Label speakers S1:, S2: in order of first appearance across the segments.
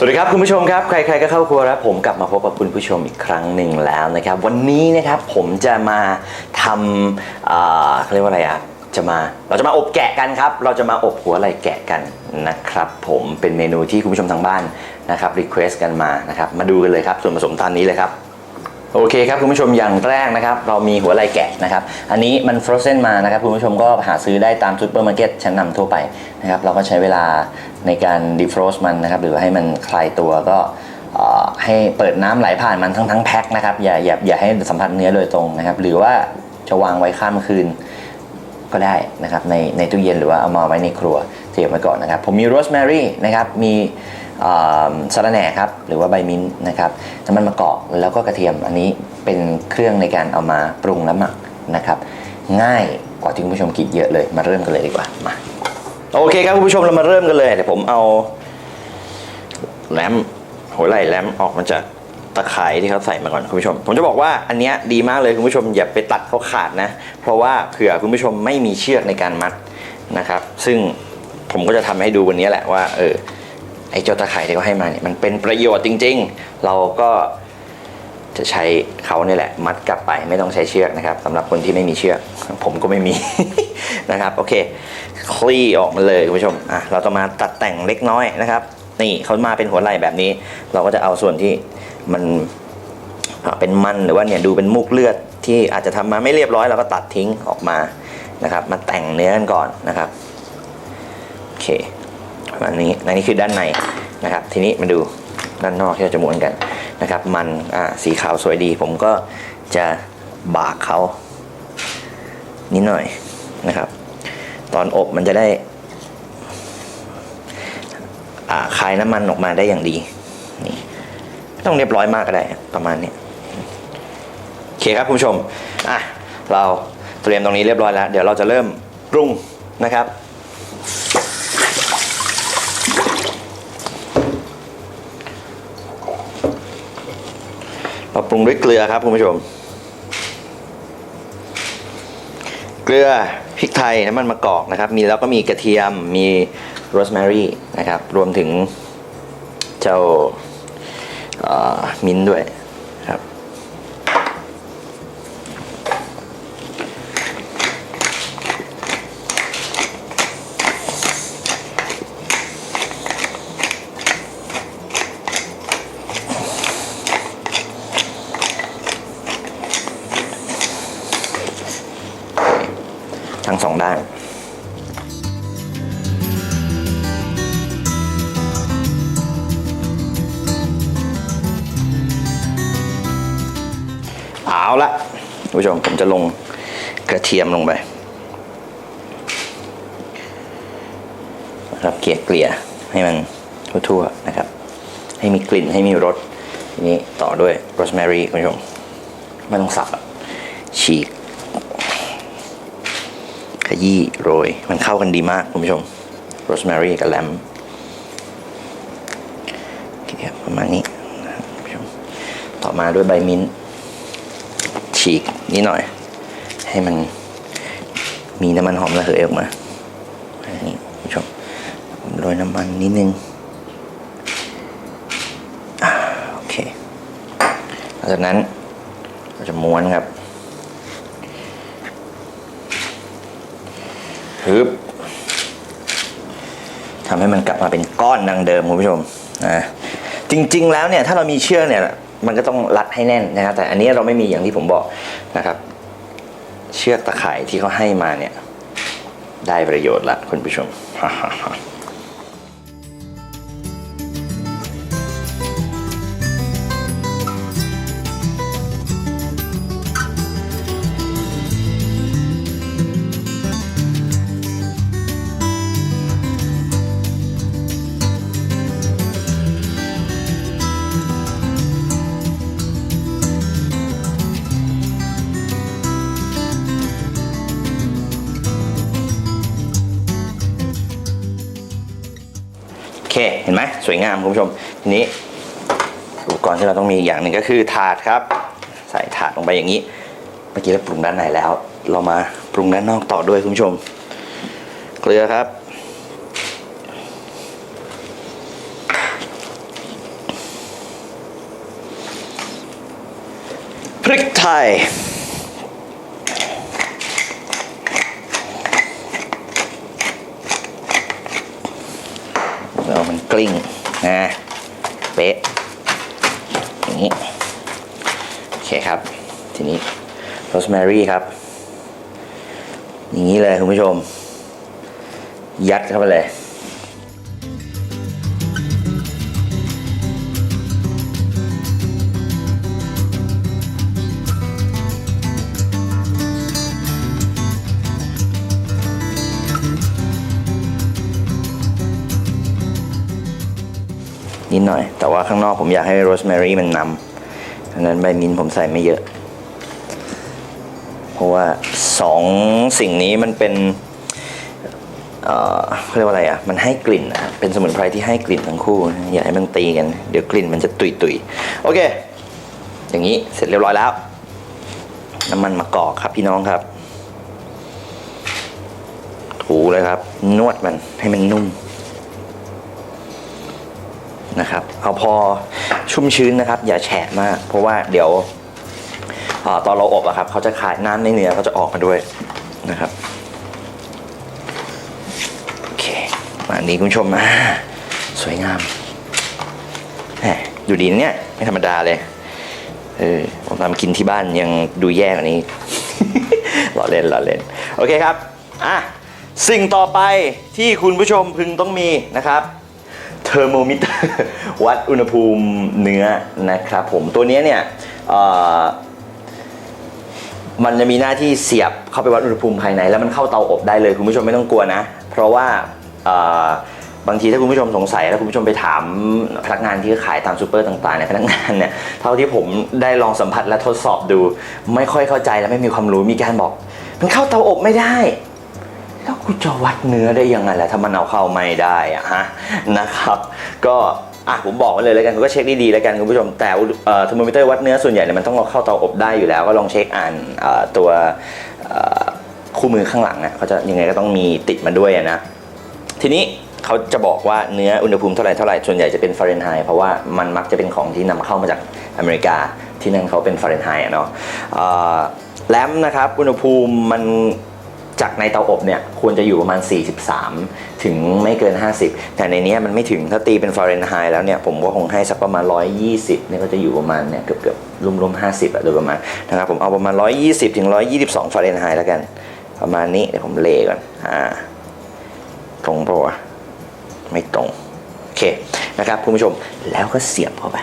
S1: สวัสดีครับคุณผู้ชมครับใครๆก็เข้าครัวแล้วผมกลับมาพบกับคุณผู้ชมอีกครั้งหนึ่งแล้วนะครับ วันนี้นะครับผมจะมาทำเอ่อเขาเรียกว่าอะไรอะจะมาเราจะมาอบแกะกันครับ เราจะมาอบหัวไหล่แกะกันนะครับ ผมเป็นเมนูที่คุณผู้ชมทางบ้านนะครับรีเควสกันมานะครับ มาดูกันเลยครับส่วนผสมตอนนี้เลยครับ โอเคครับคุณผู้ชมอย่างแรกนะครับเรามีหัวไหล่แกะนะครับอันนี้มันฟรอสเซนมานะครับคุณผู้ชมก็หาซื้อได้ตามซูเปอร์มาร์เก็ตชั้นนำทั่วไปนะครับเราก็ใช้เวลาในการดีฟรอสมันนะครับหรือให้มันคลายตัวก็ให้เปิดน้ำไหลผ่านมันทั้งทั้งแพ็คนะครับอย่าอย่าอย่าให้สัมผัสเนื้อโดยตรงนะครับหรือว่าจะวางไว้ข้ามคืนก็ได้นะครับในในตู้เย็นหรือว่าเอามาไว้ในครัวเตรียมไว้ก่อนนะครับผมมีโรสแมรี่นะครับมี สะระแหน่ครับหรือว่าใบมิ้นท์นะครับน้ำมันมะกอกแล้วก็กระเทียมอันนี้เป็นเครื่องในการเอามาปรุงและหมักนะครับ ง่ายกว่าที่คุณผู้ชมคิดเยอะเลยมาเริ่มกันเลยดีกว่ามาโอเคครับคุณผู้ชมเรามาเริ่มกันเลยเดี๋ยวผมเอาแรมหัวไหล่แรมออกมาจากตะไคร้ที่เขาใส่มาก่อนคุณผู้ชม ผมจะบอกว่าอันเนี้ยดีมากเลยคุณผู้ชมอย่าไปตัดเขาขาดนะ เพราะว่าเผื่อคุณผู้ชมไม่มีเชือกในการมัดนะครับ ซึ่งผมก็จะทำให้ดูวันนี้แหละว่าเออ ไอ้เจ้าตะไคร้ที่เขาให้มาเนี่ยมันเป็นประโยชน์จริง ๆ เราก็จะใช้เขาเนี่ยแหละ มัดกลับไปไม่ต้องใช้เชือกนะครับสำหรับคนที่ไม่มีเชือก ผมก็ไม่มีนะครับโอเคคลี่ออกมาเลยคุณผู้ชมอะเราจะมาตัดแต่งเล็กน้อยนะครับนี่เขามาเป็นหัวไหล่แบบนี้ เราก็จะเอาส่วนที่มันเป็นมันหรือว่าเนี่ยดูเป็นมุกเลือดที่อาจจะทำมาไม่เรียบร้อยเราก็ตัดทิ้งออกมานะครับ มาแต่งเนื้อกันก่อนนะครับโอเค อันนี้อันนี้คือด้านในนะครับ ทีนี้มาดูด้านนอกที่เราจะม้วนกันนะครับ มันสีขาวสวยดี ผมก็จะบากเขานิดหน่อยนะครับ ตอนอบมันจะได้อ่าคายน้ำมันออกมาได้อย่างดีนี่ต้องเรียบร้อยมากก็ได้ประมาณนี้โอเคครับคุณผู้ชมอะเราเตรียมตรงนี้เรียบร้อยแล้ว เดี๋ยวเราจะเริ่มปรุงนะครับ เราปรุงด้วยเกลือครับคุณผู้ชม เกลือพริกไทยน้ำมันมะกอกนะครับ มีแล้วก็มีกระเทียมมีโรสแมรี่นะครับ รวมถึงเจ้ามิ้นด้วย จะลงกระเทียมลงไปนะครับเกลี่ยเกลี่ยให้มันทั่วๆนะครับ ให้มีกลิ่นให้มีรสทีนี้ต่อด้วยโรสแมรี่คุณผู้ชมไม่ต้องสับฉีก ขยี้โรย มันเข้ากันดีมากคุณผู้ชมโรสแมรี่กับแลมเคครับประมาณนี้คุณผู้ชมต่อมาด้วยใบมิ้นท์ ฉีกนิดหน่อย ให้มันมีน้ำมันหอมระเหยออกมานนี้คุณผู้ชมโรยน้ำมันนิดนึงอโอเคหลังจากนั้นเราจะม้วนครับฮึบทำให้มันกลับมาเป็นก้อนดังเดิมคุณผู้ชมนะจริง ๆ แล้วเนี่ย ถ้าเรามีเชือกเนี่ย มันก็ต้องรัดให้แน่นนะครับแต่อันนี้เราไม่มีอย่างที่ผมบอกนะครับ เชือกตะข่ายที่เขาให้มาเนี่ย ได้ประโยชน์ละคุณผู้ชม เค เห็นไหมสวยงามคุณผู้ชม ทีนี้ อุปกรณ์ที่เราต้องมีอย่างหนึ่งก็คือถาดครับ ใส่ถาดลงไปอย่างนี้ เมื่อกี้เราปรุงด้านในแล้ว เรามาปรุงด้านนอกต่อด้วยคุณผู้ชม เกลือครับ พริกไทย กลิ้งนะเป๊ะอย่างนี้โอเคครับ ทีนี้โรสแมรี่ครับ อย่างนี้เลยคุณผู้ชม ยัดเข้าไปเลย นิดหน่อย แต่ว่าข้างนอกผมอยากให้โรสแมรี่มันนำดังนั้นใบมินท์ผมใส่ไม่เยอะ เพราะว่าสองสิ่งนี้มันเป็นเอ่อเขาเรียกว่าอะไรอะ มันให้กลิ่นนะเป็นสมุนไพรที่ให้กลิ่นทั้งคู่ อย่าให้มันตีกัน เดี๋ยวกลิ่นมันจะตุยตุยๆโอเค อย่างนี้เสร็จเรียบร้อยแล้ว น้ำมันมะกอกครับพี่น้องครับ ถูเลยครับ นวดมันให้มันนุ่ม นะครับ เอาพอชุ่มชื้นนะครับ อย่าแฉะมาก เพราะว่าเดี๋ยวอตอนเราอบอะครับเขาจะขาดน้ำในเนื้อเขาจะออกมาด้วยนะครับโอเคมาอันนี้คุณผู้ชมมาสวยงามแหมดูดีนะเนี่ยไม่ธรรมดาเลยเออผมทำกินที่บ้านยังดูแย่กว่านี้หล้อเล่นหล้อเล่นโอเคครับอะสิ่งต่อไปที่คุณผู้ชมพึงต้องมีนะครับ เทอร์โมมิเตอร์วัดอุณหภูมิเนื้อนะครับผมตัวนี้เนี่ยมันจะมีหน้าที่เสียบเข้าไปวัดอุณหภูมิภายในแล้วมันเข้าเตาอบได้เลยคุณผู้ชมไม่ต้องกลัวนะ เพราะว่าบางทีถ้าคุณผู้ชมสงสัยแล้วคุณผู้ชมไปถามพนักงานที่ขายตามซูเปอร์ต่างๆเนี่ยพนักงานเนี่ยเท่าที่ผมได้ลองสัมผัสและทดสอบดู ไม่ค่อยเข้าใจและไม่มีความรู้มีการบอก มันเข้าเตาอบไม่ได้ แล้วกูจะวัดเนื้อได้ยังไงล่ะถ้ามันเอาเข้าไม่ได้อะฮะนะครับ ก็อะผมบอกไว้เลยแล้วกันคุณก็เช็คดีๆแล้วกันคุณผู้ชมแต่เทอร์โมมิเตอร์วัดเนื้อส่วนใหญ่เนี่ยมันต้องเอาเข้าเตาอบได้อยู่แล้ว ก็ลองเช็คอ่านตัวคู่มือข้างหลังอะเขาจะยังไงก็ต้องมีติดมาด้วยนะ ทีนี้เขาจะบอกว่าเนื้ออุณหภูมิเท่าไหร่เท่าไหร่ส่วนใหญ่จะเป็นฟาเรนไฮต์เพราะว่ามันมักจะเป็นของที่นำเข้ามาจากอเมริกาที่นั่นเขาเป็นฟาเรนไฮต์เนาะแลมนะครับอุณหภูมิมัน จากในเตาอบเนี่ยควรจะอยู่ประมาณ 43 ถึงไม่เกิน 50 แต่ในนี้มันไม่ถึงถ้าตีเป็นฟาเรนไฮต์แล้วเนี่ยผมก็คงให้สักประมาณ 120เนี่ยก็จะอยู่ประมาณเนี่ยเกือบเกือบรวมๆ50อะโดยประมาณนะครับผมเอาประมาณ 120 ถึง 122 ฟาเรนไฮต์แล้วกัน ประมาณนี้เดี๋ยวผมเลก่อนอ่าตรงปะวะไม่ตรงโอเคนะครับคุณผู้ชมแล้วก็เสียบเข้าไป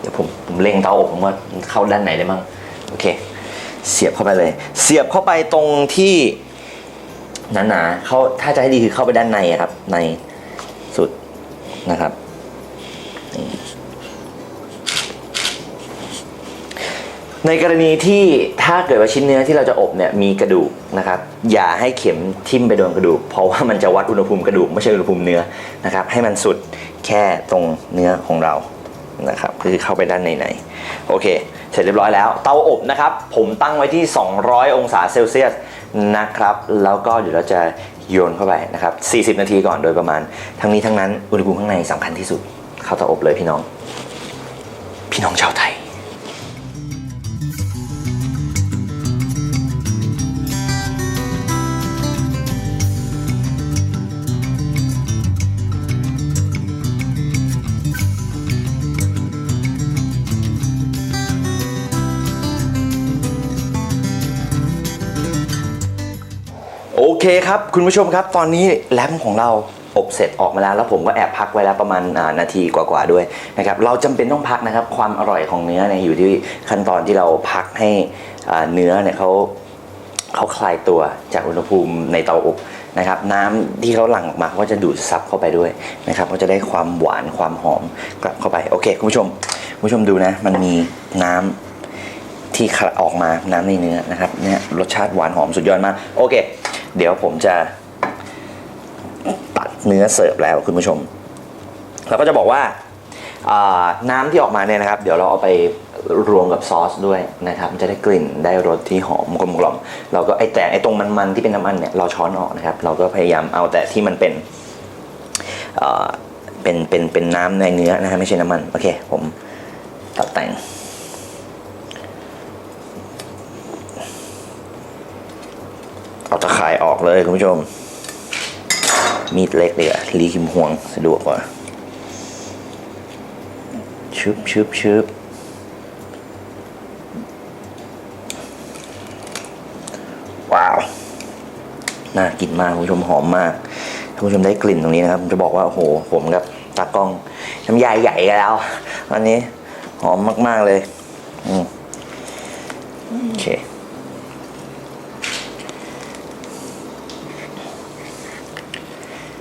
S1: เดี๋ยวผมผมเล็งเตาอบผมว่าเข้าด้านไหนได้มั่งโอเค เสียบเข้าไปเลย เสียบเข้าไปตรงที่หนาๆเขาถ้าจะให้ดีคือเข้าไปด้านในครับ ในสุดนะครับในกรณีที่ถ้าเกิดว่าชิ้นเนื้อที่เราจะอบเนี่ยมีกระดูกนะครับ อย่าให้เข็มทิ่มไปโดนกระดูก เพราะว่ามันจะวัดอุณหภูมิกระดูกไม่ใช่อุณหภูมิเนื้อนะครับ ให้มันสุดแค่ตรงเนื้อของเรา นะครับคือเข้าไปด้านในในๆโอเค เสร็จเรียบร้อยแล้ว เตาอบนะครับ ผมตั้งไว้ที่ 200 องศาเซลเซียสนะครับ แล้วก็เดี๋ยวเราจะโยนเข้าไปนะครับ 40 นาทีก่อนโดยประมาณ ทั้งนี้ทั้งนั้นอุณหภูมิข้างในสำคัญที่สุด เข้าเตาอบเลยพี่น้อง พี่น้องชาวไทย โอเคครับ คุณผู้ชมครับ ตอนนี้แรมของเราอบเสร็จออกมาแล้ว แล้วผมก็แอบพักไว้แล้วประมาณอ่านาทีกว่าๆด้วยนะครับเราจำเป็นต้องพักนะครับ ความอร่อยของเนื้อเนี่ยอยู่ที่ขั้นตอนที่เราพักให้อ่าเนื้อเนี่ยเขาเขาคลายตัวจากอุณหภูมิในเตาอบนะครับ น้ำที่เขาหลั่งออกมาเขาก็จะดูดซับเข้าไปด้วยนะครับก็จะได้ความหวานความหอมกลับเข้าไปโอเคคุณผู้ชมคุณผู้ชมดูนะ มันมีน้ำ ที่ออกมาน้ำในเนื้อนะครับเนี่ยรสชาติหวานหอมสุดยอดมาก โอเค เดี๋ยวผมจะตัดเนื้อเสิร์ฟแล้วคุณผู้ชม เราก็จะบอกว่าน้ำที่ออกมาเนี่ยนะครับ เดี๋ยวเราเอาไปรวมกับซอสด้วยนะครับจะได้กลิ่นได้รสที่หอมกลมกล่อมเราก็ไอแต่ไอตรงมันๆที่เป็นน้ำมันเนี่ยเราช้อนออกนะครับ เราก็พยายามเอาแต่ที่มันเป็นเป็นเป็นเป็นน้ำในเนื้อนะฮะไม่ใช่น้ำมัน โอเค ผมตัดแต่ง ออกเลยคุณผู้ชม มีดเล็กเลยอะรีคิมห่วงสะดวกกว่าชึบชึบชึบว้าว น่ากินมากคุณผู้ชมหอมมากถ้าคุณผู้ชมได้กลิ่นตรงนี้นะครับผมจะบอกว่าโอ้โหผมกับตากล้องน้ำยายใหญ่กันแล้วอันนี้หอมมาก ๆ เลย อืมโอเค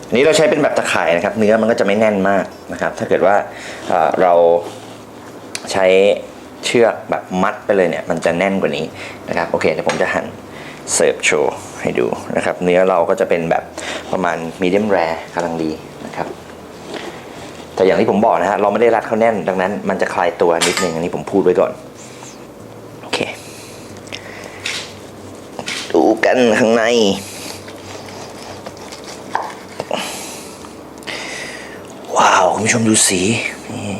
S1: อันนี้เราใช้เป็นแบบตะข่ายนะครับ เนื้อมันก็จะไม่แน่นมากนะครับ ถ้าเกิดว่าเอ่อเราใช้เชือกแบบมัดไปเลยเนี่ย มันจะแน่นกว่านี้นะครับ โอเคเดี๋ยวผมจะหั่นเสิร์ฟโชว์ให้ดูนะครับ เนื้อเราก็จะเป็นแบบประมาณมีเดียมแรร์กำลังดีนะครับ แต่อย่างที่ผมบอกนะฮะเราไม่ได้รัดเขาแน่น ดังนั้นมันจะคลายตัวนิดนึงอันนี้ผมพูดไว้ก่อนโอเคดูกันข้างใน ว้าว คุณผู้ชมดูสีนี่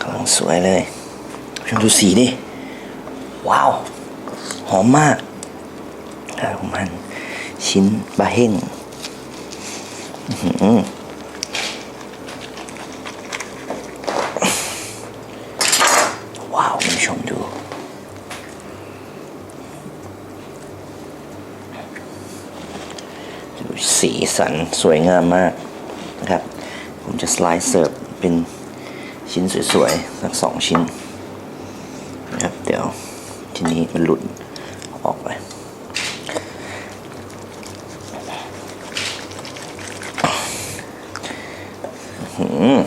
S1: กำลังสวยเลยคุณผู้ชมดูสีดิว้าว หอมมากแล้วผมหั่นชิ้นบะเฮ่งว้าวคุณผู้ชมดูดูสีสันสวยงามมาก ผมจะสไลด์เสิร์ฟเป็นชิ้นสวยๆสักสองชิ้นนะครับเดี๋ยวทีนี้มันหลุดออกไปหืม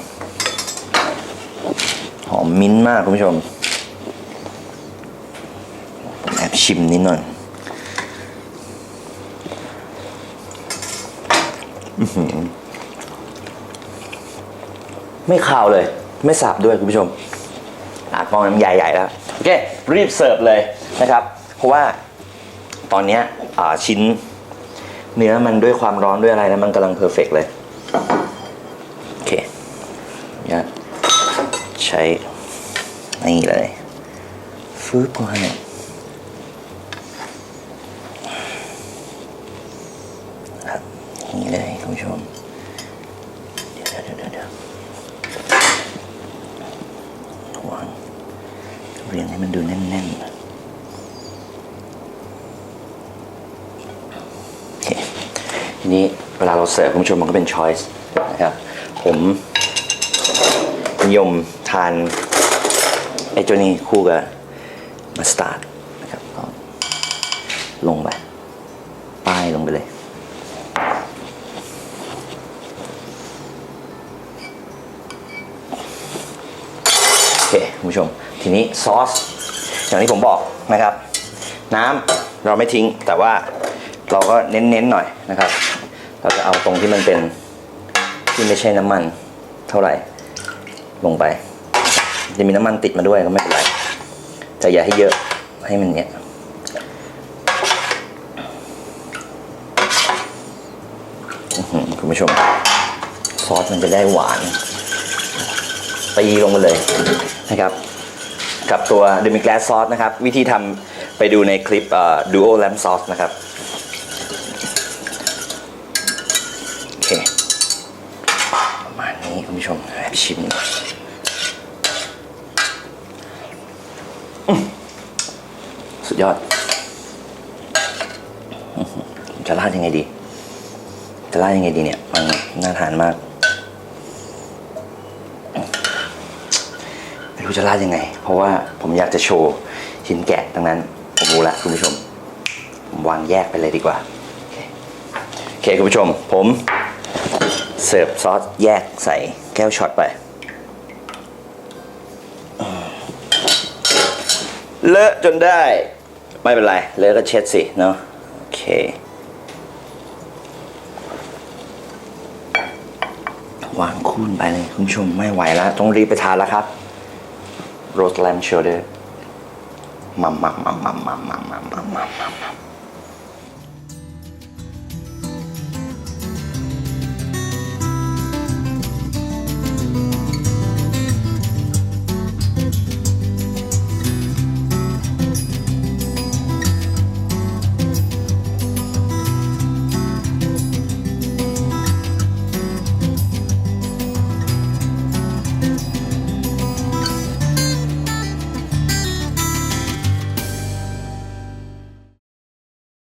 S1: หอมมิ้นมากคุณผู้ชมแอบชิมนิดหน่อย ไม่คาวเลย ไม่สาบด้วยคุณผู้ชมอากองน้ำใหญ่ๆแล้วโอเครีบเสิร์ฟเลยนะครับ เพราะว่าตอนนี้ชิ้นเนื้อมันด้วยความร้อนด้วยอะไรนะมันกำลังเพอร์เฟกเลยโอเคเนี่ยใช้นี่เลยฟืบเข้าไปครับนี่เลยคุณผู้ชม สิร์ฟคุณผู้ชมมันก็เป็นช้อยส์นะครับผมนิยมทานไอ้ตัวนี้คู่กับมัสตาร์ดนะครับลงไป ป้ายลงไปเลยโอเคคุณผู้ชม ทีนี้ซอส อย่างที่ผมบอกนะครับ น้ำเราไม่ทิ้งแต่ว่าเราก็เน้นๆหน่อยนะครับ เราจะเอาตรงที่มันเป็นที่ไม่ใช่น้ำมันเท่าไหร่ ลงไป จะมีน้ำมันติดมาด้วยก็ไม่เป็นไรแต่อย่าให้เยอะให้มันเนี้ยคุณผู้ชม ซอสมันจะได้หวานตีลงไปเลยนะครับ กับตัว demi glace sauce นะครับ วิธีทำไปดูในคลิป duo lamb sauce นะครับ โอเค ประมาณนี้คุณ ผู้ชมแบบชิมสุดยอด จะราดยังไงดี จะราดยังไงดีเนี่ย มันน่าทานมาก ไม่รู้จะลาดยังไง เพราะว่าผมอยากจะโชว์ชิ้นแกะดังนั้น ผมรู้ละคุณผู้ชม ผมวางแยกไปเลยดีกว่า โอเคคุณผู้ชม ผม เสิร์ฟซอสแยกใส่แก้วช็อตไป เลอะจนได้ ไม่เป็นไร เลอะก็เช็ดสิ เนาะโอเค วางคูนไปเลย คุณผู้ชมไม่ไหวแล้ว ต้องรีบไปทานแล้วครับโรสแลมเชลเดอร์มัมมัมมัมมัมมัมมัมมัมมัมมัม